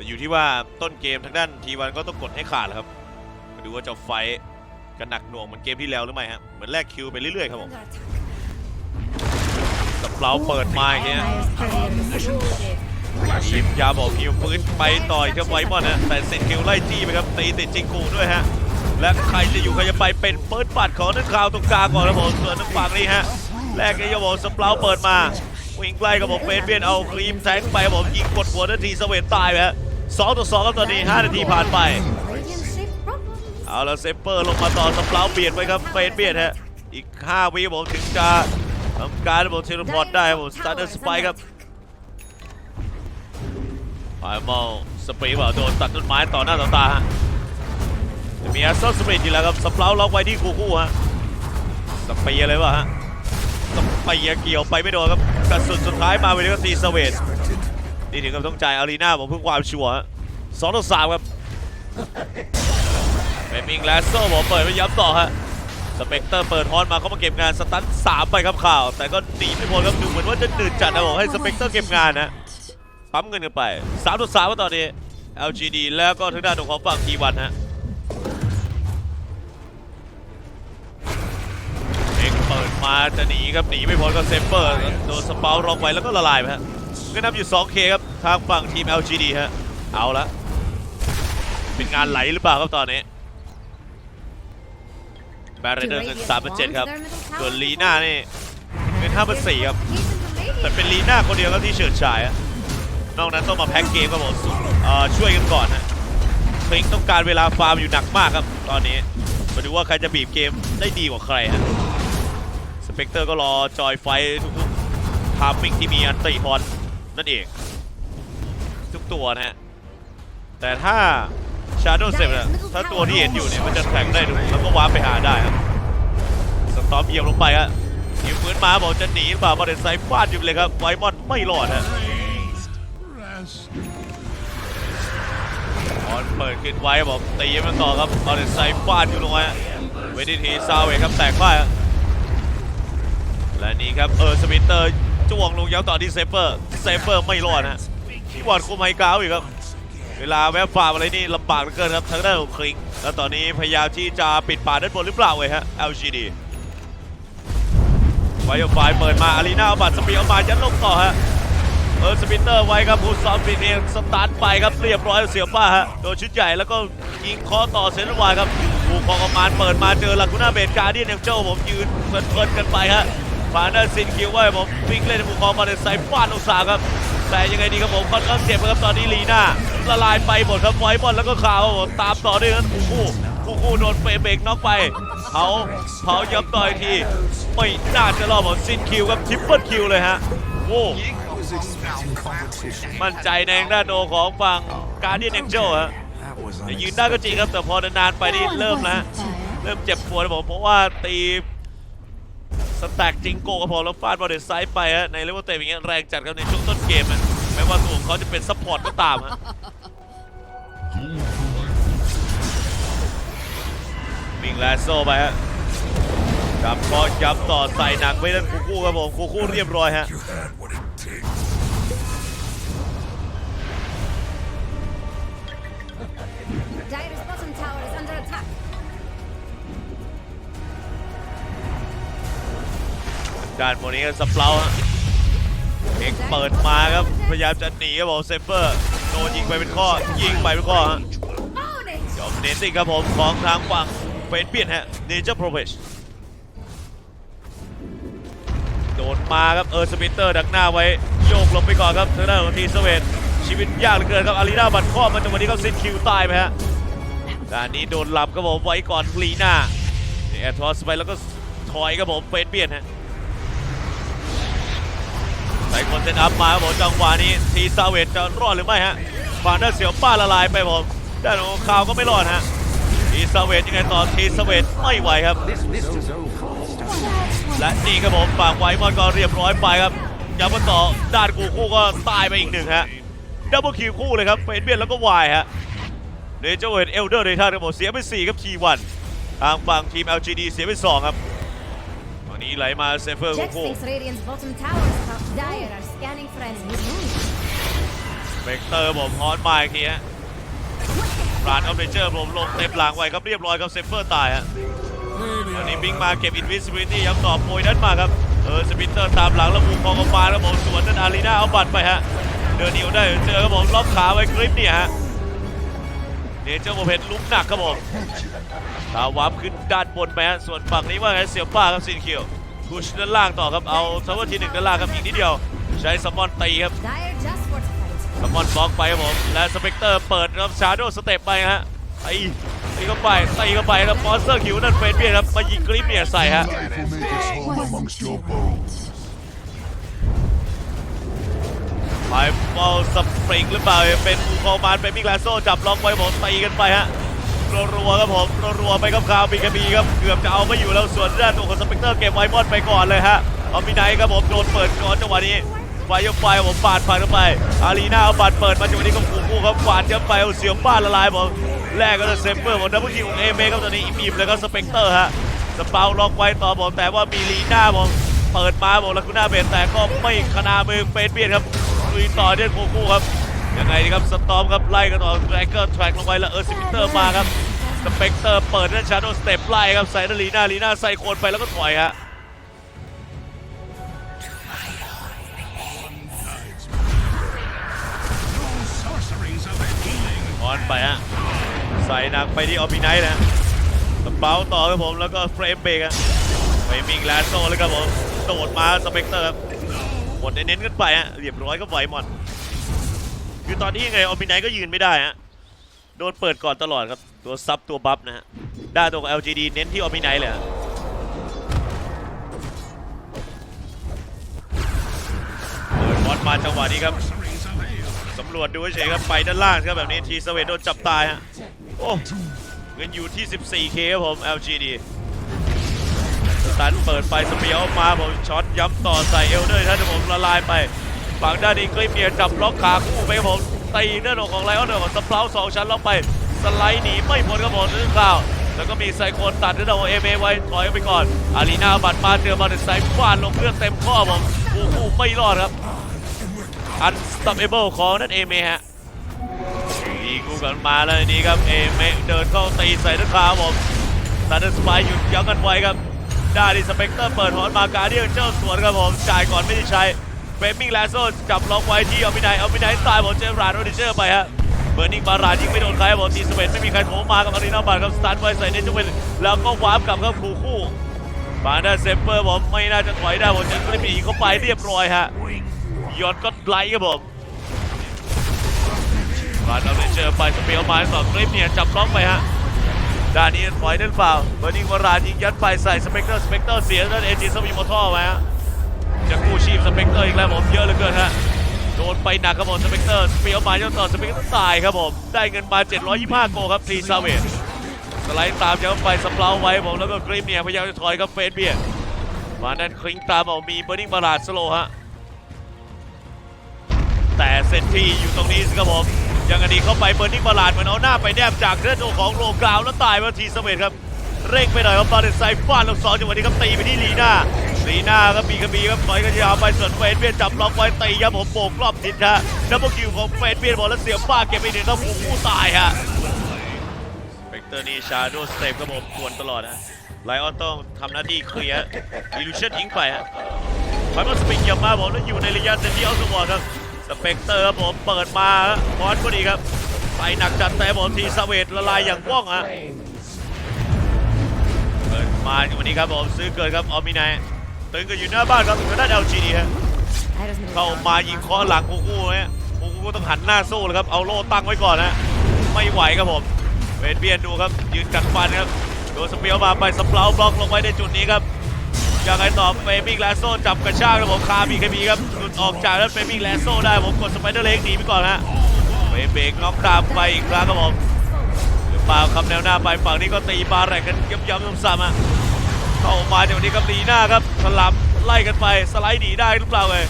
แต่อยู่ที่ว่าต้นเกมทางด้านทีวันก็ต้องกดให้ขาดแหละครับมาดูว่าจะไฟกันหนักหน่วงเหมือนเกมที่แล้วหรือไม่ฮะเหมือนแลกคิวไปเรื่อยๆครับผมสเปลาเปิดมาอย่างเงี้ยทีมยาบอกคิวฟื้นไปต่อยครับไวมอนนะแต่เซนคิวไล่จี้ไปครับตีติดจิงกูด้วยฮะและใครจะอยู่ใครจะไปเป็นเปิดปัดของนักข่าวตรงกลางก่อนครับผมส่วนทางฝั่งนี้ฮะแรกนี้ยาบอกสเปลาเปิดมาวิ่งใกล้กับผมเฟนเบียนเอาครีมแทงไปบผมยิงกดหัวนาทีสเวนตายไปฮะ สองต่อสองครับตอนนี้ห้านาทีผ่านไป เอาแล้วเซปเปอร์ลงมาต่อสเปลาเบียดไว้ครับเฟนเบียดฮะ อีก 5 วิผมถึงจะทำการระบบเทเลพอร์ตได้ผมสตาร์เตอร์สไปครับไฟมอลสปีดว่าโดนตัดต้นไม้ต่อหน้าต่อตาฮะจะมีแอสเซอร์สปีดอยู่แล้วครับสเปลาล็อกไว้ที่คู่คู่ฮะสเปียเลยวะฮะสเปียเกี่ยวไปไม่โดนครับกระสุนสุดท้ายมาไปเลก็ตีสเวต นี่ถึงกับต้องจ่ายอารีนาผมเพื่อความชัวร์สองต่อสามครับเป็นมิงแลสโซ่ผมเปิดไปย้ำต่อฮะสเปกเตอร์เปิดฮอนมาเขามาเก็บงานสตันสามไปครับข่าว แต่ก็หนีไม่พ้นครับดูเหมือนว่าจะหนืดจัดนะบอกให้สเปกเตอร์เก็บงานนะปั๊มเงินกันไป3ต่อ3ว่าตอนนี้ LGD แล้วก็ทางด้านของฝั่งทีวันฮะเอกเปิดมาจะหนีครับหนีไม่พ้นก็เซฟเปอร์โดนสเปาล็อกไว้แล้วก็ละลายไปฮะ ก็นำอยู่ 2K ครับ ทางฝั่งทีม LGD ฮะ เอาละ เป็นงานไหลหรือเปล่าครับตอนนี้แบรเดอร์เงิน3เป็น7ครับ ส่วนลีน่านี่เงิน5เป็น4ครับ แต่เป็นลีน่าคนเดียวครับที่เฉิดฉายอะนอกนั้นต้องมาแพ็กเกมครับผมเอ่อช่วยกันก่อนฮะคลิงต้องการเวลาฟาร์มอยู่หนักมากครับ ตอนนี้ มาดูว่าใครจะบีบเกมได้ดีกว่าใครฮะ สเปกเตอร์ก็รอจอยไฟท์ทุกๆทามมิ่งที่มีอันติฮอ นั่นเอง ทุกตัวนะฮะ แต่ถ้าชาร์โดเซฟนะถ้าตัวที่เห็นอยู่เนี่ยมันจะแข็งได้ดูแล้วก็วาร์ปไปหาได้ครับสตอมเหยียบลงไปฮะยิงพื้นมาบอกจะหนีหรือเปล่าบอลเดนไซฟาดอยู่เลยครับไวมอนไม่รอดฮะบอลเปิดขึ้นไว้บอกตีมันต่อครับบอลเดนไซฟาดอยู่ลงฮะเวดิทีซาวเวครับแตกพ่ายและนี่ครับเออสปินเตอร์ จ้วงลงย้ำต่อที่เซฟเฟอร์เซฟเฟอร์ไม่รอดฮะที่บอลคุมไฮกราวอีกครับ เวลาแวบฟาอะไรนี่ลำบากเหลือเกินครับทางด้านของคลิง แล้วตอนนี้พยายามที่จะปิดป่าด้านบนหรือเปล่าเว้ยฮะ LGD ไวโอไฟเปิดมาอารีนาเอาบัตรสปีดออกมายัดลงต่อฮะเออสปินเตอร์ไว้ครับผู้ซ้อมฟินเองสตาร์ทไปครับเรียบร้อยเสียป้าฮะโดนชุดใหญ่แล้วก็ยิงคอต่อเซนต์วายครับผู้ของอมานเปิดมาเจอลากูน่าเบดการ์เดียนเอลเจ้าผมยืนเพลินๆกันไปฮะ ฟาเนอร์ซินคิวไว้ผมวิ่งเล่นผู้ของมาในไซฟาดลงสามครับ แต่ยังไงดีครับผมค่อนข้างเจ็บครับตอนนี้ลีน่าละลายไปหมดครับไวบอลแล้วก็ข่าวตามต่อด้วยครับคู่คู่คู่คู่โดนเฟเบรกน็อกไปเผาเผาย้ำต่ออีกทีไม่น่าจะรอดผมซินคิวครับทิปเปิลคิวเลยฮะโอ้มั่นใจในทางด้านโดของฝั่งการเดียนเอ็งเจลฮะยืนได้ก็จริงครับแต่พอนานๆไปนี่เริ่มแล้วเริ่มเจ็บปวดผมเพราะว่าตี สแต็กจิงโก้ก็พอแล้วฟาดบอลเดสไซด์ไปฮะในเลเวลเตะอย่างเงี้ยแรงจัดครับในช่วงต้นเกมอะแม้ว่าตัวของเขาจะเป็นซัพพอร์ตก็ตามฮะวิ่งแลโซไปฮะจับคอจับต่อใส่หนักไว้ด้านคูคู่ครับผมคูคู่เรียบร้อยฮะ ด้านบนนี้ก็สเปลาฮะเอกเปิดมาครับ พยายามจะหนีครับผมเซฟเฟอร์โดนยิงไปเป็นข้อ ยิงไปเป็นข้อฮะจอมเนตติ้งครับผมของทางฝั่งเฟนเปียนฮะเนเจอร์โปรเฟชโดนมาครับเออร์สปิเตอร์ดักหน้าไว้โยกลบไปก่อนครับทางด้านของทีสเวตชีวิตยากเหลือเกินครับอารีนาบัตรข้อมันจังหวะนี้เขาซิดคิวตายไปฮะด้านนี้โดนลำครับผมไว้ก่อนลีน่าแอร์ทอสไปแล้วก็ถอยครับผมเฟนเปียนฮะ ใส่คนเซตอัพมาครับผมจังหวะนี้ทีซาเวตจะรอดหรือไม่ฮะฟานเดอร์เสียวป้าละลายไปผมด้านของข่าวก็ไม่รอดฮะทีซาเวตยังไงต่อทีซาเวตไม่ไหวครับ และนี่ครับผมฝากไว้มอนก็เรียบร้อยไปครับย้ำกันต่อด้านกูคู่ก็ตายไปอีกหนึ่งฮะดับเบิลคิวคู่เลยครับเฟนเบียนแล้วก็วายฮะเดจเวตเอลเดอร์เดท่าครับผมเสียไป4ครับทีวันทางฝั่งทีม LGD เสียไป2ครับตอ นนี้ไหลมาเซฟเฟอร์ Jax คู่ thinks Radiant's bottom tower is up. Dire are scanning friends. He's moving. เบกเตอร์ผมฮอนมาอีกทีฮะรานออฟเดเจอร์ผมลงเต็มหลังไว้ครับเรียบร้อยครับเซฟเฟอร์ตายฮะตอนนี้บิงมาเก็บอินวิสิบิลิตี้ย้ำต่อโปรยนั้นมาครับเออสปินเตอร์ตามหลังแล้วมุมของกบาแล้วผมสวนนั่นอารีนาเอาบัตรไปฮะเดินเหนียวได้เจอครับผมล็อกขาไว้คลิปเนี่ยฮะเนเจอร์โมเพนลุกหนักครับผมตาวับขึ้นด้านบนไปฮะส่วนฝั่งนี้ว่าไงเสียวป้าครับซินคิว พุชด้านล่างต่อครับ เอาทาวเวอร์ทีหนึ่งด้านล่างครับอีกนิดเดียว ใช้ซัมมอนตีครับ Dire just fortified. สมอนบล็อกไปครับผม และสเปกเตอร์เปิดครับชาร์โดสเต็ปไปฮะตีตีเข้าไปตีเข้าไปครับมอนสเตอร์คิวนั่นเฟนเบียร์ครับ มายิงกริปเนี่ยใส่ฮะ Life will make its home amongst your bones. ไปเฝ้าสปริงหรือเปล่า เป็นอูคอมานเป็นมิกลาโซจับล็อกไว้ผมตีกันไปฮะ รัวๆครับผมรัวๆไปครับคาวบีกบีครับเกือบจะเอาไม่อยู่แล้วส่วนด้านตัวของสเปกเตอร์เก็บไว้มอนไปก่อนเลยฮะเอามีไนท์ครับผมโดนเปิดก่อนจังหวะนี้ไฟยกไฟผมปาดผ่านเข้าไป อารีนาเอาบัตรเปิดมาจังหวะนี้ก็คู่คู่ครับกวาดเข้าไปเอาเสียงบ้านละลายผมแรกก็จะเซมเปอร์ผมดับเบิลคิวของเอเมครับตอนนี้อิ่มๆเลยครับสเปกเตอร์ฮะสเปาล็อกไว้ต่อผมแต่ว่ามีลีน่าผมเปิดมาผมแล้วคุณหน้าเบนแต่ก็ไม่ขนามือเป็นเบียดครับลุยต่อเด่นคู่คู่ครับ ยังไงดีครับสตอมครับไล่กันต่อแรกเกอร์แทร็กลงไปแล้วเออร์ซิมิเตอร์มาครับสเปกเตอร์เปิดด้านชาร์โดสเต็ปไล่ครับใส่นาลีน่าลีน่าใส่โคนไปแล้วก็ถอยฮะออนไปฮะใส่หนักไปที่ออฟฟิไนท์นะสเปาต่อครับผมแล้วก็เฟรมเบรกอะไปมิงแลนโซเลยครับผมโดดมาสเปกเตอร์ครับหมดเน้นๆกันไปฮะเรียบร้อยก็ไหวหมด คือตอนนี้ยังไงออฟฟิไนก็ยืนไม่ได้ฮะโดนเปิดก่อนตลอดครับ ตัวซับตัวบัฟนะฮะด้าตัวของ LGD เน้นที่ออฟฟิไนเลยฮะเปิดบอลมาจังหวะนี้ครับสำรวจดูเฉยครับไปด้านล่างครับแบบนี้ทีสเวตโดนจับตายฮะโอ้เงินอยู่ที่ 14K ครับผม LGD สตันเปิดไปสเปียวมาผมช็อตย้ำต่อใส่เอลเดอร์ท่านผมละลายไป ฝั่งด้านนี้กริมเมียจับล็อกขาคู่ไปครับผมตีเนื้อหนของไลออนเดอร์ของสเปาสองชั้นล็อกไปสไลด์หนีไม่พ้นครับผมนึกข่าวแล้วก็มีไซโคนตัดเนื้อหนของเอเมไว้ถอยไปก่อน อารีนาบัตรมาเจอมาเดนไซฟาดลงเครื่องเต็มข้อผมคู่คู่ไม่รอดครับ unstoppable ของนั่นเอเมฮะดีกูกันมาแล้วนี้ครับเอเมเดินเข้าตีใส่นักข่าวผมซันเดอร์สไปหยุดยั้งกันไว้ครับด้านที่สเปกเตอร์เปิดหอนมาการเดียนเจ้าสวนครับผมจ่ายก่อนไม่ได้ใช้ เฟมิงแลโซจับล็อกไว้ที่เอาไปไหนเอาไปไหนตายผมเจมราดโรดิเจอร์ไปฮะเบอร์นิงบารายิงไม่โดนใครบผมทีสเปนไม่มีใครโถมมากับอารีนาบัตครับสตาร์ทไว้ใส่เนจูเวนแล้วก็วาร์ปกลับครับคู่คู่บาร์ดาเซเปอร์ผมไม่น่าจะถอยได้ผมจะกลิ้มหนีเข้าไปเรียบร้อยฮะยอดก็ไลค์ครับผมบาดเอาไปเจอร์ไปสเปียวมาสองคลิปเนี่ยจับล็อกไปฮะด้านนี้ถอยเดินฝ่าเบอร์นิงวรายิงยัดไปใส่สเปกเตอร์สเปกเตอร์เสียด้านเอจิสมีมอทอไว้ฮะ จะกู้ชีพสเปกเตอร์อีกแล้วผมเยอะเหลือเกินฮะโดนไปหนักครับผมสเปกเตอร์สเปียวมาเจ้าต่อสเปกเตอร์ตายครับผมได้เงินมา 725 โกครับทีซาเวตสไลด์ตามยังไปสเปราไว้ผมแล้วก็คลิปเนี่ยพยายามจะถอยครับเฟสเบียร์มานั่นคลิงตามเอามีเบอร์นิงบาราดสโลฮะแต่เซนที่อยู่ตรงนี้สิครับผมยังไงดีเข้าไปเบอร์นิ่งบาลาดเหมือนเอาหน้าไปแนบจากเลือดของโลกราวแล้วตายมาทีสเมทครับ เร่งไปหน่อยครับบาเลนไซฟาดลงสองจังหวะนี้ครับตีไปที่ลีน่า ลีหน่าครับบีกระบีครับถอยกันยาวไปส่วนเฟนเบียนจับล็อกไว้ตีครับผมโบกรอบทิศฮะดับเบิลคิวของเฟนเบียนบอกแล้วเสียบ้าเก็บไปหนึ่งแล้วผู้ผู้ตายฮะเบกเตอร์นี่ชาโดสเตปครับผมควรตลอดฮะไลออนต้องทำหน้าที่เคลียร์อิลูชันทิ้งไปฮะไฟมันสปริงอย่ามาผมแล้วอยู่ในระยะเซนที่เอาสวอร์ครับสเปกเตอร์ครับผมเปิดมาบอลพอดีครับไปหนักจัดแต่ผมทีสเวตละลายอย่างว่องฮะเปิดมาวันนี้ครับผมซื้อเกินครับออมินาย ตึงกันอยู่หน้าบ้านครับทางด้าน LGD ฮะเข้ามายิงเคอหลังกูกูฮะกูกูต้องหันหน้าสู้เลยครับเอาโล่ตั้งไว้ก่อนนะไม่ไหวครับผมเวนเบียนดูครับยืนกัดฟันครับโดนสเปียวมาไปสเปราบล็อกลงไว้ในจุดนี้ครับยังไงต่อเฟมิงแลโซจับกระชากครับผมคาบีเคบีครับหลุดออกจากแล้วเฟมิงแลโซได้ผมกดสไปเดอร์เล็กหนีไปก่อนฮะเฟเบรกน็อกดาวน์ไปอีกครั้งครับผมหรือเปล่าครับแนวหน้าไปฝั่งนี้ก็ตีมาแรงกันย้ำย้ำซ้ำๆฮะ เข้ามาจากวันนี้ครับลีหน้าครับสลับไล่กันไปสไลด์หนีได้หรือเปล่าเลย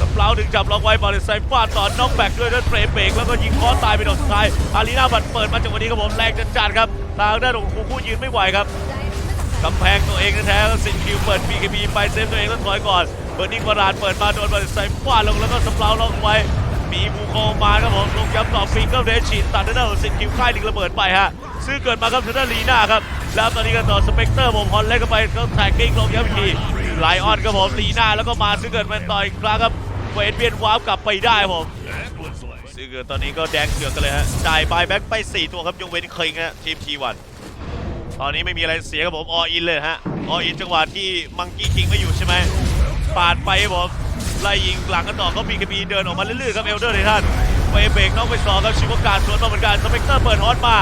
สเปล่าถึงจับล็อกไว้บอลเลยไซฟาดต่อน็อกแบกด้วยด้วยเฟรมเบรกแล้วก็ยิงคอตายไปดอกสุดท้ายอารีนาบัตเปิดมาจากวันนี้ครับผมแรงจัดๆครับทางด้านของคูคู่ยืนไม่ไหวครับกำแพงตัวเองแท้ๆสินคิวเปิด BKB ไปเซฟตัวเองแล้วถอยก่อนเบอร์นิ่งบารานเปิดมาโดนบอลใส่ฟาดลงแล้วก็สเปราล็อกไว้มีมูโคมาครับผมลงย้ำต่อฟิงเกิลเรชฉีดตัดด้านหน้าของสิทธิ์คิวค่ายหนึ่งระเบิดไปฮะซึ่งเกิดมาครับทางด้านลีน่าครับ แล้วตอนนี้ก็ต่อสเปกเตอร์ผมฮอนเล่นเข้าไปก็แท็กกิ้งลงย้ำอีกทีไลออนครับผมลีน่าแล้วก็มาซึ่งเกิดมาต่ออีกครั้งครับเวนเวียนวาร์ปกลับไปได้ผมซึ่งเกิดตอนนี้ก็แดงเกือกกันเลยฮะจ่ายบายแบ็กไป 4 ตัวครับยกเว้นคิงฮะทีมทีวันตอนนี้ไม่มีอะไรเสียครับผมออินเลยฮะออินจังหวะที่มังกี้คิงไม่อยู่ใช่ไหมปาดไปครับผมไล่ยิงหลังกันต่อก็มีกระบีเดินออกมาเรื่อยๆครับเอลเดอร์ในท่านเวเบรกน้องไปสองครับชิวการสวนมาเหมือนกันสเปกเตอร์เปิดฮอตมา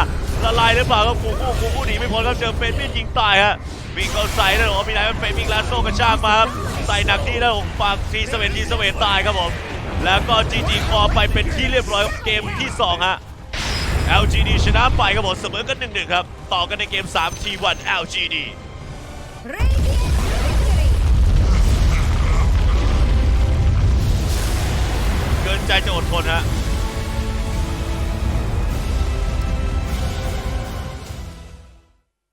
ละลายหรือเปล่าครับกูกู้กูกู้หนีไม่พ้นครับเจอเฟนมินยิงตายฮะวิ่งเข้าใส่แล้วบอกว่ามีนายเป็นเฟนมินลาโซกระชากมาครับใส่หนักที่แล้วฝากทีสเวนทีสเวนตายครับผมแล้วก็ GG คอไปเป็นที่เรียบร้อยเกมที่2ฮะ LGD ชนะไปครับผมเสมอกัน1-1ครับ ต่อกันในเกม3 T1 LGD เกินใจจะอดทนฮะ